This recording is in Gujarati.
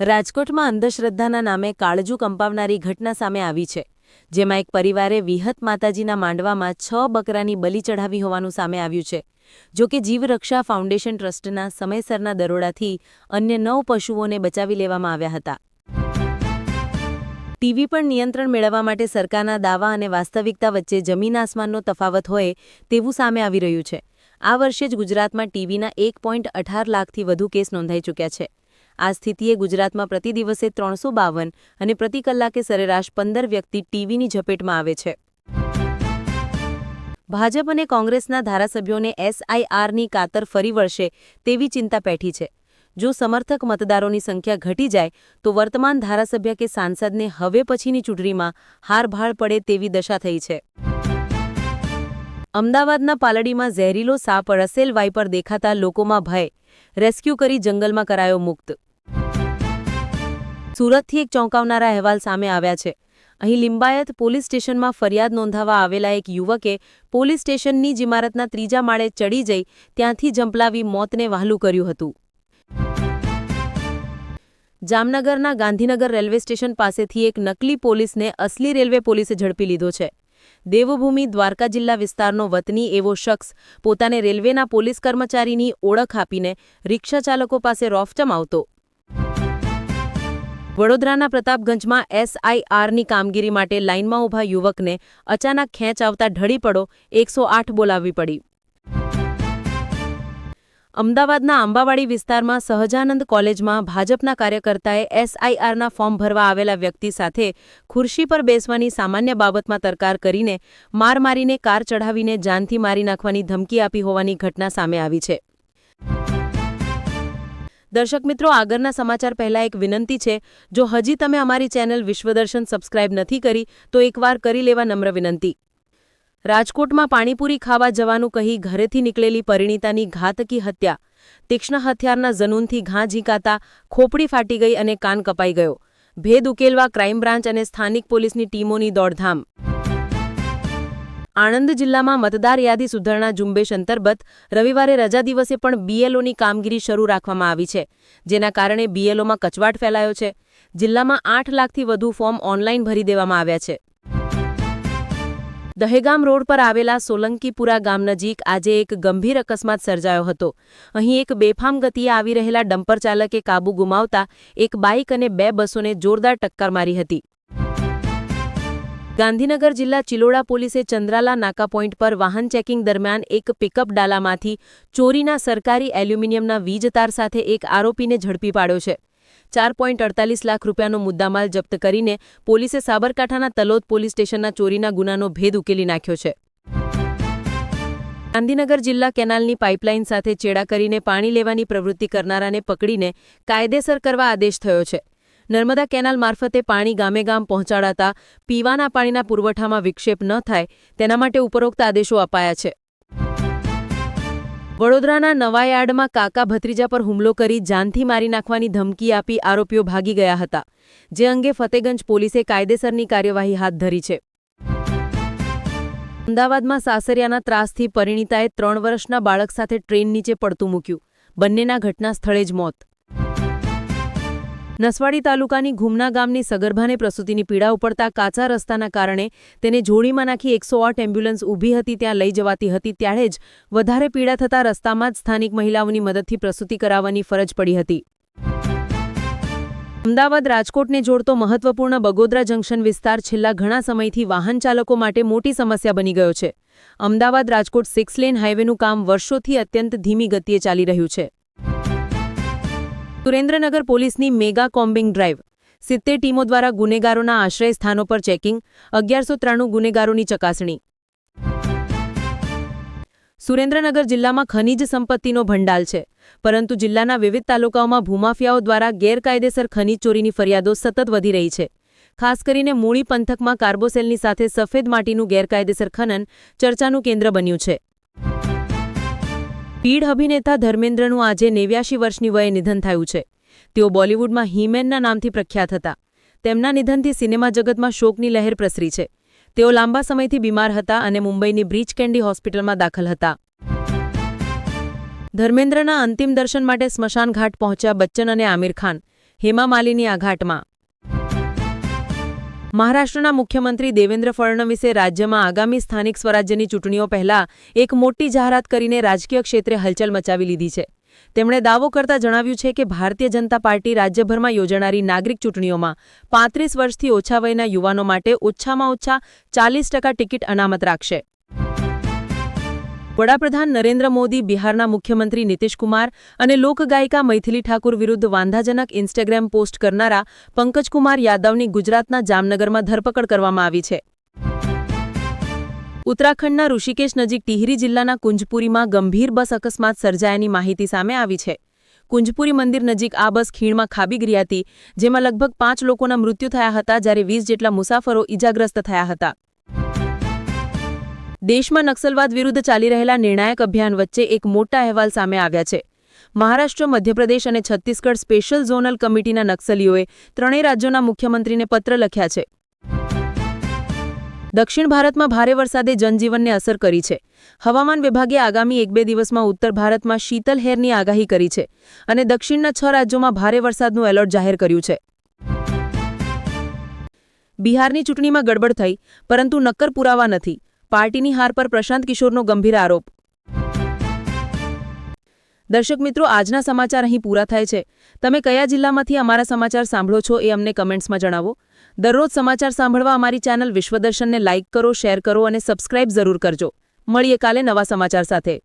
રાજકોટમાં અંધશ્રદ્ધાના નામે કાળજુ કંપાવનારી ઘટના સામે આવી છે, જેમાં એક પરિવારે વિહત માતાજીના માંડવામાં છ બકરાની બલી ચઢાવી હોવાનું સામે આવ્યું છે, જો કે જીવરક્ષા ફાઉન્ડેશન ટ્રસ્ટના સમયસરના દરોડાથી અન્ય નવ પશુઓને બચાવી લેવામાં આવ્યા હતા. ટીવી પર નિયંત્રણ મેળવવા માટે સરકારના દાવા અને વાસ્તવિકતા વચ્ચે જમીન આસમાનનો તફાવત હોય તેવું સામે આવી રહ્યું છે. આ વર્ષે જ ગુજરાતમાં ટીવીના એક પોઈન્ટ અઢાર લાખથી વધુ કેસ નોંધાઈ ચૂક્યા છે. આ સ્થિતિએ ગુજરાતમાં પ્રતિ દિવસે ત્રણસો બાવન અને પ્રતિ કલાકે સરેરાશ પંદર વ્યક્તિ ટીવીની ઝપેટમાં આવે છે. ભાજપ અને કોંગ્રેસના ધારાસભ્યોને એસઆઈઆરની કાતર ફરી વળશે તેવી ચિંતા પેઠી છે. જો સમર્થક મતદારોની સંખ્યા ઘટી જાય, તો વર્તમાન ધારાસભ્ય કે સાંસદને હવે પછીની ચૂંટણીમાં હારભાળ પડે તેવી દશા થઈ છે. અમદાવાદના પાલડીમાં ઝેરીલો સાપ રસેલ વાઇપર દેખાતા લોકોમાં ભય. રેસ્ક્યુ કરી જંગલમાં કરાયો મુક્ત સુરતથી એક ચોંકાવનારા અહેવાલ સામે આવ્યા છે. અહીં લિંબાયત પોલીસ સ્ટેશનમાં ફરિયાદ નોંધાવવા આવેલા એક યુવકે પોલીસ સ્ટેશનની જ ઇમારતના ત્રીજા માળે ચડી જઈ ત્યાંથી ઝંપલાવી મોતને વહાલું કર્યું હતું. જામનગરના ગાંધીનગર રેલવે સ્ટેશન પાસેથી એક નકલી પોલીસને અસલી રેલવે પોલીસે ઝડપી લીધો છે. દેવભૂમિ દ્વારકા જિલ્લા વિસ્તારનો વતની એવો શખ્સ પોતાને રેલવેના પોલીસ કર્મચારીની ઓળખ આપીને રિક્ષાચાલકો પાસે રોફ જમાવતો વડોદરાના પ્રતાપગંજમાં એસઆઈઆરની કામગીરી માટે લાઇનમાં ઊભા યુવકને અચાનક ખેંચ આવતા ઢળી પડો એકસો બોલાવવી પડી. અમદાવાદના આંબાવાડી વિસ્તારમાં સહજાનંદ કોલેજમાં ભાજપના કાર્યકર્તાએ એસઆઈઆરના ફોર્મ ભરવા આવેલા વ્યક્તિ સાથે ખુરશી પર બેસવાની સામાન્ય બાબતમાં તરકાર કરીને માર મારીને કાર ચઢાવીને જાનથી મારી નાખવાની ધમકી આપી હોવાની ઘટના સામે આવી છે. દર્શક મિત્રો, આગળના સમાચાર પહેલા એક વિનંતી છે. જો હજી તમે અમારી ચેનલ વિશ્વદર્શન સબસ્ક્રાઇબ નથી કરી, તો એકવાર કરી લેવા નમ્ર વિનંતી. રાજકોટમાં પાણીપુરી ખાવા જવાનું કહી ઘરેથી નીકળેલી પરિણીતાની ઘાતકી હત્યા. તીક્ષ્ણ હથિયારના જનૂનથી ઘા ઝીંકાતા ખોપડી ફાટી ગઈ અને કાન કપાઈ ગયો. ભેદ ઉકેલવા ક્રાઇમ બ્રાન્ચ અને સ્થાનિક પોલીસની ટીમોની દોડધામ. આણંદ જિલ્લામાં મતદાર યાદી સુધારણા ઝુંબેશ અંતર્ગત રવિવારે રજા દિવસે પણ બીએલઓની કામગીરી શરૂ રાખવામાં આવી છે, જેના કારણે બીએલઓમાં કચવાટ ફેલાયો છે. જિલ્લામાં આઠ લાખથી વધુ ફોર્મ ઓનલાઈન ભરી દેવામાં આવ્યા છે. દહેગામ રોડ પર આવેલા સોલંકીપુરા ગામ નજીક આજે એક ગંભીર અકસ્માત સર્જાયો હતો. અહીં એક બેફામ ગતિએ આવી રહેલા ડમ્પર ચાલકે કાબુ ગુમાવતા એક બાઇક અને બે બસોને જોરદાર ટક્કર મારી હતી. ગાંધીનગર જિલ્લા ચિલોડા પોલીસે ચંદ્રાલા નાકા પોઈન્ટ પર વાહન ચેકિંગ દરમિયાન એક પિકઅપ ડાલામાંથી ચોરીના સરકારી એલ્યુમિનિયમના વીજ તાર સાથે એક આરોપીને ઝડપી પાડ્યો છે. ચાર અડતાલીસ લાખ રૂપિયાનો મુદ્દામાલ જપ્ત કરીને પોલીસે સાબરકાંઠાના તલોદ પોલીસ સ્ટેશનના ચોરીના ગુનાનો ભેદ ઉકેલી નાખ્યો છે. ગાંધીનગર જિલ્લા કેનાલની પાઇપલાઇન સાથે ચેડા કરીને પાણી લેવાની પ્રવૃત્તિ કરનારાને પકડીને કાયદેસર કરવા આદેશ થયો છે. નર્મદા કેનાલ મારફતે પાણી ગામે ગામ પહોંચાડાતા પીવાના પાણીના પુરવઠામાં વિક્ષેપ ન થાય તેના માટે ઉપરોક્ત આદેશો અપાયા છે. વડોદરાના નવાયાર્ડમાં કાકા ભત્રીજા પર હુમલો કરી જાનથી મારી નાખવાની ધમકી આપી આરોપીઓ ભાગી ગયા હતા, જે અંગે ફતેગંજ પોલીસે કાયદેસરની કાર્યવાહી હાથ ધરી છે. અમદાવાદમાં સાસરિયાના ત્રાસથી પરિણીતાએ ત્રણ વર્ષના બાળક સાથે ટ્રેન નીચે પડતું મૂક્યું, બંનેના ઘટના સ્થળે જ મોત. નસવાડી તાલુકાની ઘુમના ગામની સગર્ભાને પ્રસૂતિની પીડા ઉપડતા કાચા રસ્તાના કારણે તેને જોડીમાં નાખી એકસો આઠ એમ્બ્યુલન્સ ઊભી હતી, ત્યાં લઈ જવાતી હતી. ત્યારે જ વધારે પીડા થતા રસ્તામાં જ સ્થાનિક મહિલાઓની મદદથી પ્રસૂતિ કરાવવાની ફરજ પડી હતી. અમદાવાદ રાજકોટને જોડતો મહત્વપૂર્ણ બગોદરા જંકશન વિસ્તાર છેલ્લા ઘણા સમયથી વાહન ચાલકો માટે મોટી સમસ્યા બની ગયો છે. અમદાવાદ રાજકોટ સિક્સ લેન હાઇવેનું કામ વર્ષોથી અત્યંત ધીમી ગતિએ ચાલી રહ્યું છે. સુરેન્દ્રનગર પોલીસની મેગા કોમ્બિંગ ડ્રાઈવ. સિત્તેર ટીમો દ્વારા ગુનેગારોના આશ્રય સ્થાનો પર ચેકિંગ, અગિયારસો ત્રાણું ગુનેગારોની ચકાસણી. સુરેન્દ્રનગર જિલ્લામાં ખનિજ સંપત્તિનો ભંડાલ છે, પરંતુ જિલ્લાના વિવિધ તાલુકાઓમાં ભૂમાફિયાઓ દ્વારા ગેરકાયદેસર ખનિજ ચોરીની ફરિયાદો સતત વધી રહી છે. ખાસ કરીને મૂળી પંથકમાં કાર્બોસેલની સાથે સફેદ માટીનું ગેરકાયદેસર ખનન ચર્ચાનું કેન્દ્ર બન્યું છે. પીઢ અભિનેતા ધર્મેન્દ્રનું આજે નેવ્યાશી વર્ષની વયે નિધન થયું છે. તેઓ બોલિવૂડમાં હીમેનના નામથી પ્રખ્યાત હતા. તેમના નિધનથી સિનેમા જગતમાં શોકની લહેર પ્રસરી છે. તેઓ લાંબા સમયથી બીમાર હતા અને મુંબઈની બ્રીચ કેન્ડી હોસ્પિટલમાં દાખલ હતા. ધર્મેન્દ્રના અંતિમ દર્શન માટે સ્મશાન ઘાટ પહોંચ્યા બચ્ચન અને આમિર ખાન, હેમા માલિની આ ઘાટમાં. મહારાષ્ટ્રના મુખ્યમંત્રી દેવેન્દ્ર ફડણવીસે રાજ્યમાં આગામી સ્થાનિક સ્વરાજ્યની ચૂંટણીઓ પહેલા એક મોટી જાહેરાત કરીને રાજકીય ક્ષેત્રે હલચલ મચાવી લીધી છે. તેમણે દાવો કરતા જણાવ્યું છે કે ભારતીય જનતા પાર્ટી રાજ્યભરમાં યોજાનારી નાગરિક ચૂંટણીઓમાં પાંત્રીસ વર્ષથી ઓછા વયના યુવાનો માટે ઓછામાં ઓછા ચાલીસ ટકા ટિકિટ અનામત રાખશે. વડાપ્રધાન નરેન્દ્ર મોદી, બિહારના મુખ્યમંત્રી નીતિશકુમાર અને લોકગાયિકા મૈથિલી ઠાકુર વિરુદ્ધ વાંધાજનક ઇન્સ્ટાગ્રામ પોસ્ટ કરનારા પંકજકુમાર યાદવની ગુજરાતના જામનગરમાં ધરપકડ કરવામાં આવી છે. ઉત્તરાખંડના ઋષિકેશ નજીક ટિહરી જિલ્લાના કુંજપુરીમાં ગંભીર બસ અકસ્માત સર્જાયાની માહિતી સામે આવી છે. કુંજપુરી મંદિર નજીક આ બસ ખીણમાં ખાબી ગઈ હતી, જેમાં લગભગ પાંચ લોકોના મૃત્યુ થયા હતા જ્યારે વીસ જેટલા મુસાફરો ઇજાગ્રસ્ત થયા હતા. દેશમાં નક્સલવાદ વિરુદ્ધ ચાલી રહેલા નિર્ણાયક અભિયાન વચ્ચે એક મોટા અહેવાલ સામે આવ્યા છે. મહારાષ્ટ્ર, મધ્યપ્રદેશ અને છત્તીસગઢ સ્પેશિયલ ઝોનલ કમિટીના નક્સલીઓએ ત્રણેય રાજ્યોના મુખ્યમંત્રીને પત્ર લખ્યા છે. દક્ષિણ ભારતમાં ભારે વરસાદે જનજીવનને અસર કરી છે. હવામાન વિભાગે આગામી એક બે દિવસમાં ઉત્તર ભારતમાં શીતલહેરની આગાહી કરી છે અને દક્ષિણના છ રાજ્યોમાં ભારે વરસાદનું એલર્ટ જાહેર કર્યું છે. બિહારની ચૂંટણીમાં ગડબડ થઈ, પરંતુ નક્કર પુરાવા નથી. પાર્ટીની હાર પર પ્રશાંત કિશોરનો ગંભીર આરોપ. દર્શક મિત્રો, આજના સમાચાર અહીં પૂરા થાય છે. તમે કયા જિલ્લામાંથી અમારા સમાચાર સાંભળો છો એ અમને કમેન્ટ્સમાં જણાવો. દરરોજ સમાચાર સાંભળવા અમારી ચેનલ વિશ્વદર્શનને લાઇક કરો, શેર કરો અને સબસ્ક્રાઇબ જરૂર કરજો. મળીએ કાલે નવા સમાચાર સાથે.